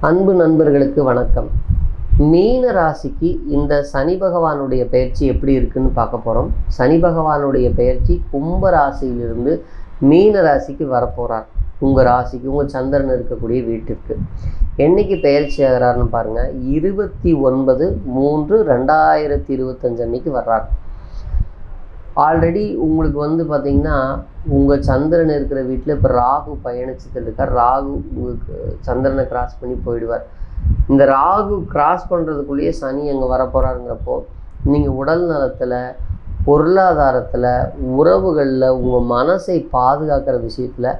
அன்பு நண்பர்களுக்கு வணக்கம். மீன ராசிக்கு இந்த சனி பகவானுடைய பயிற்சி எப்படி இருக்குன்னு பார்க்க போகிறோம் சனி பகவானுடைய பயிற்சி கும்ப ராசியிலிருந்து மீன ராசிக்கு வரப்போகிறார் உங்கள் ராசிக்கு உங்கள் சந்திரன் இருக்கக்கூடிய வீட்டிற்கு. என்னைக்கு பயிற்சி ஆகிறாருன்னு பாருங்கள் இருபத்தி ஒன்பது மூன்று ரெண்டாயிரத்தி இருபத்தஞ்சு அன்னைக்கு வர்றார். ஆல்ரெடி உங்களுக்கு வந்து பார்த்திங்கன்னா உங்கள் சந்திரன் இருக்கிற வீட்டில் இப்போ ராகு பயணிச்சுட்டு இருக்கார். ராகு உங்களுக்கு சந்திரனை கிராஸ் பண்ணி போயிடுவார். இந்த ராகு கிராஸ் பண்ணுறதுக்குள்ளேயே சனி அங்கே வரப்போகிறாருங்கிறப்போ நீங்கள் உடல் நலத்தில் பொருளாதாரத்தில் உறவுகளில் உங்கள் மனசை பாதுகாக்கிற விஷயத்தில்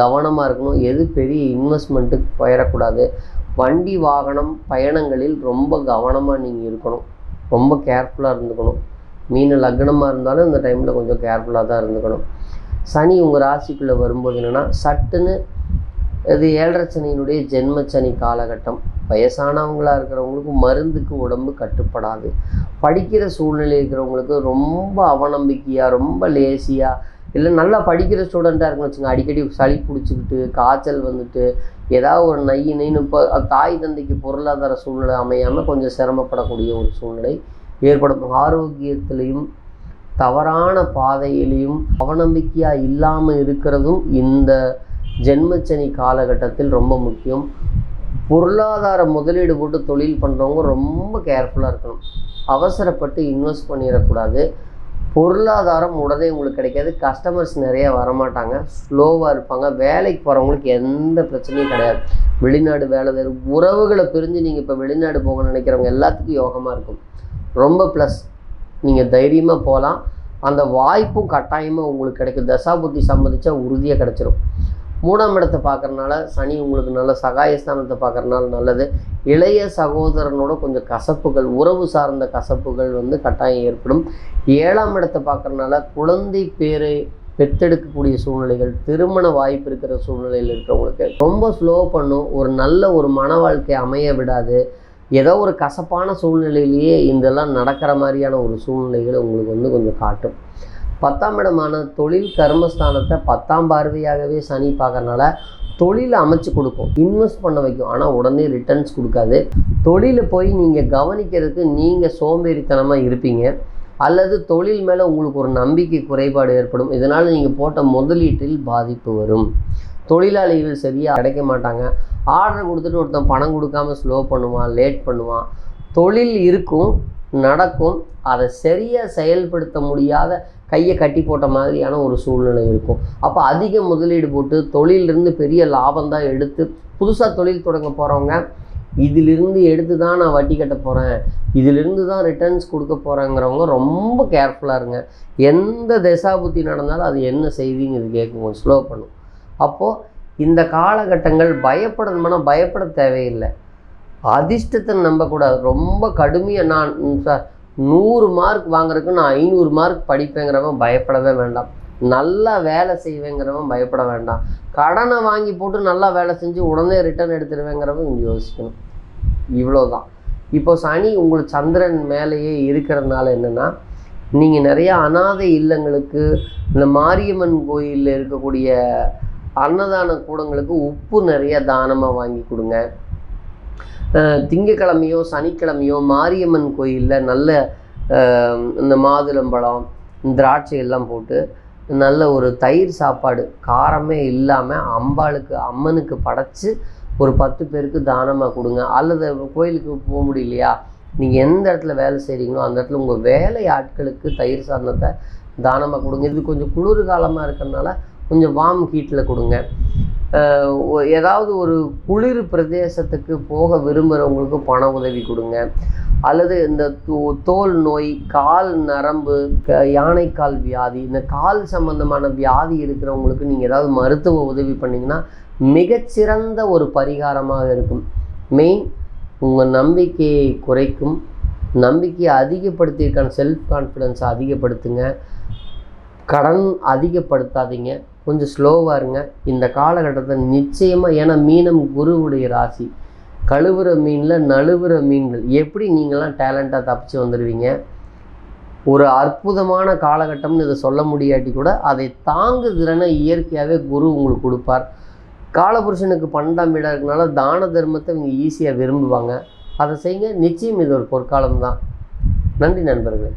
கவனமாக இருக்கணும். எது பெரிய இன்வெஸ்ட்மெண்ட்டுக்கு போயிடக்கூடாது வண்டி வாகனம் பயணங்களில் ரொம்ப கவனமாக நீங்கள் இருக்கணும். ரொம்ப கேர்ஃபுல்லாக இருந்துக்கணும். மீன் லக்னமாக இருந்தாலும் இந்த டைமில் கொஞ்சம் கேர்ஃபுல்லாக தான் இருந்துக்கணும். சனி உங்கள் ராசிக்குள்ளே வரும்போது என்னென்னா சட்டுன்னு இது ஏழரை சனியினுடைய ஜென்ம சனி காலகட்டம். வயசானவங்களாக இருக்கிறவங்களுக்கு மருந்துக்கு உடம்பு கட்டுப்படாது. படிக்கிற சூழ்நிலை இருக்கிறவங்களுக்கு ரொம்ப அவநம்பிக்கையாக ரொம்ப லேசியாக இல்லை நல்லா படிக்கிற ஸ்டூடெண்ட்டாக இருக்குன்னு வச்சுங்க அடிக்கடி சளி பிடிச்சிக்கிட்டு காய்ச்சல் வந்துட்டு ஏதாவது ஒரு நை நைன்னு இப்போ தாய் தந்தைக்கு பொருளாதார சூழ்நிலை அமையாமல் கொஞ்சம் சிரமப்படக்கூடிய ஒரு சூழ்நிலை ஏற்படும். ஆரோக்கியத்திலையும் தவறான பாதையிலையும் அவநம்பிக்கையாக இல்லாமல் இருக்கிறதும் இந்த ஜென்மச்சனி காலகட்டத்தில் ரொம்ப முக்கியம். பொருளாதார முதலீடு போட்டு தொழில் பண்ணுறவங்க ரொம்ப கேர்ஃபுல்லாக இருக்கணும். அவசரப்பட்டு இன்வெஸ்ட் பண்ணிடக்கூடாது. பொருளாதாரம் உடனே உங்களுக்கு கிடைக்காது. கஸ்டமர்ஸ் நிறையா வரமாட்டாங்க. ஸ்லோவாக இருப்பாங்க. வேலைக்கு போகிறவங்களுக்கு எந்த பிரச்சனையும் கிடையாது. வெளிநாடு வேலை தேடும் உறவுகளை பிரிஞ்சு நீங்கள் இப்போ வெளிநாடு போக நினைக்கிறவங்க எல்லாத்துக்கும் யோகமாக இருக்கும். ரொம்ப ப்ளஸ் நீங்கள் தைரியமாக போகலாம் அந்த வாய்ப்பும் கட்டாயமாக உங்களுக்கு கிடைக்கும். தசாபுத்தி சம்மதிச்சா உறுதியாக கிடச்சிரும். மூணாம் இடத்தை பார்க்குறனால சனி உங்களுக்கு நல்ல சகாயஸ்தானத்தை பார்க்குறனால நல்லது. இளைய சகோதரனோட கொஞ்சம் கசப்புகள் உறவு சார்ந்த கசப்புகள் வந்து கட்டாயம் ஏற்படும். ஏழாம் இடத்தை பார்க்குறனால குழந்தை பேரை பெத்தெடுக்கக்கூடிய சூழ்நிலைகள் திருமண வாய்ப்பு இருக்கிற சூழ்நிலையில் இருக்கிறவங்களுக்கு ரொம்ப ஸ்லோ பண்ணும். ஒரு நல்ல ஒரு மன வாழ்க்கை அமைய விடாது. ஏதோ ஒரு கசப்பான சூழ்நிலையிலேயே இதெல்லாம் நடக்கிற மாதிரியான ஒரு சூழ்நிலைகளை உங்களுக்கு வந்து கொஞ்சம் காட்டும். பத்தாம் இடமான தொழில் கர்மஸ்தானத்தை பத்தாம் பார்வையாகவே சனி பார்க்கறனால தொழிலை அமைச்சு கொடுக்கும். இன்வெஸ்ட் பண்ண வைக்கும். ஆனால் உடனே ரிட்டர்ன்ஸ் கொடுக்காது. தொழிலை போய் நீங்கள் கவனிக்கிறதுக்கு நீங்கள் சோம்பேறித்தனமாக இருப்பீங்க. அல்லது தொழில் மேலே உங்களுக்கு ஒரு நம்பிக்கை குறைபாடு ஏற்படும். இதனால் நீங்கள் போட்ட முதலீட்டில் பாதிப்பு வரும். தொழிலாளிகள் சரியாக கிடைக்க மாட்டாங்க. ஆர்டர் கொடுத்துட்டு ஒருத்தன் பணம் கொடுக்காம ஸ்லோ பண்ணுவான் லேட் பண்ணுவான். தொழில் இருக்கும். நடக்கும் அதை சரியாக செயல்படுத்த முடியாத கையை கட்டி போட்ட மாதிரியான ஒரு சூழ்நிலை இருக்கும். அப்போ அதிக முதலீடு போட்டு தொழிலிருந்து பெரிய லாபம் தான் எடுத்து புதுசாக தொழில் தொடங்க போகிறவங்க இதிலிருந்து எடுத்து தான் நான் வட்டி கட்ட போகிறேன் இதிலிருந்து தான் ரிட்டர்ன்ஸ் கொடுக்க போகிறேங்கிறவங்க ரொம்ப கேர்ஃபுல்லாக இருங்க. எந்த தசாபுத்தி நடந்தாலும் அது என்ன செய்திங்கிறது இது கேட்கும் ஸ்லோ பண்ணும். அப்போது இந்த காலகட்டங்கள் பயப்படணும்னா பயப்பட தேவையில்லை. அதிர்ஷ்டத்தை நம்பக்கூடாது. ரொம்ப கடுமையாக நான் சார் நூறு மார்க் வாங்குறதுக்கு நான் ஐநூறு மார்க் படிப்பேங்கிறவன் பயப்படவே வேண்டாம். நல்லா வேலை செய்வேங்கிறவன் பயப்பட வேண்டாம். கடனை வாங்கி போட்டு நல்லா வேலை செஞ்சு உடனே ரிட்டர்ன் எடுத்துருவேங்கிறவன் இங்கே யோசிக்கணும். இவ்வளோதான் இப்போ சனி உங்களுக்கு சந்திரன் மேலேயே இருக்கிறதுனால என்னென்னா நீங்கள் நிறைய அனாதை இல்லங்களுக்கு இந்த மாரியம்மன் கோயிலில் இருக்கக்கூடிய அன்னதான கூடங்களுக்கு உப்பு நிறைய தானமாக வாங்கி கொடுங்க. திங்கக்கிழமையோ சனிக்கிழமையோ மாரியம்மன் கோயிலில் நல்ல இந்த மாதுளம்பழம் திராட்சை எல்லாம் போட்டு நல்ல ஒரு தயிர் சாப்பாடு காரமே இல்லாமல் அம்பாளுக்கு அம்மனுக்கு படைச்சி ஒரு பத்து பேருக்கு தானமாக கொடுங்க. அல்லது கோயிலுக்கு போக முடியலையா? நீங்கள் எந்த இடத்துல வேலை செய்கிறீங்களோ அந்த இடத்துல உங்கள் வேலை ஆட்களுக்கு தயிர் சாதனத்தை தானமாக கொடுங்க. இது கொஞ்சம் குளிர் காலமாக இருக்கிறதுனால கொஞ்சம் வார்ம் ஹீட்டில் கொடுங்க. ஏதாவது ஒரு குளிர் பிரதேசத்துக்கு போக விரும்புகிறவங்களுக்கு பண உதவி கொடுங்க. அல்லது இந்த தோ- தோல் நோய் கால் நரம்பு க- யானைக்கால் வியாதி இந்த கால் சம்பந்தமான வியாதி இருக்கிறவங்களுக்கு நீங்கள் ஏதாவது மருத்துவ உதவி பண்ணிங்கன்னா மிகச்சிறந்த ஒரு பரிகாரமாக இருக்கும். மெயின் உங்கள் நம்பிக்கையை குறைக்கும். நம்பிக்கையை அதிகப்படுத்தியிருக்கான செல்ஃப் கான்ஃபிடென்ஸை அதிகப்படுத்துங்க. கடன் அதிகப்படுத்தாதீங்க. கொஞ்சம் ஸ்லோவாக இருங்க. இந்த காலகட்டத்தில் நிச்சயமாக ஏன்னா மீனம் குருவுடைய ராசி. கழுவுற மீனில் நழுவுற மீன்கள். எப்படி நீங்களாம் டேலண்ட்டாக தப்பிச்சு வந்துடுவீங்க ஒரு அற்புதமான காலகட்டம்னு இதை சொல்ல முடியாட்டி கூட அதை தாங்கு திறனை இயற்கையாகவே குரு உங்களுக்கு கொடுப்பார். காலபுருஷனுக்கு பன்னெண்டாம் வீடாக இருக்கனால தான தர்மத்தை இவங்க ஈஸியாக விரும்புவாங்க. அதை செய்யுங்க. நிச்சயம் இது ஒரு பொற்காலம் தான் நன்றி நண்பர்களே.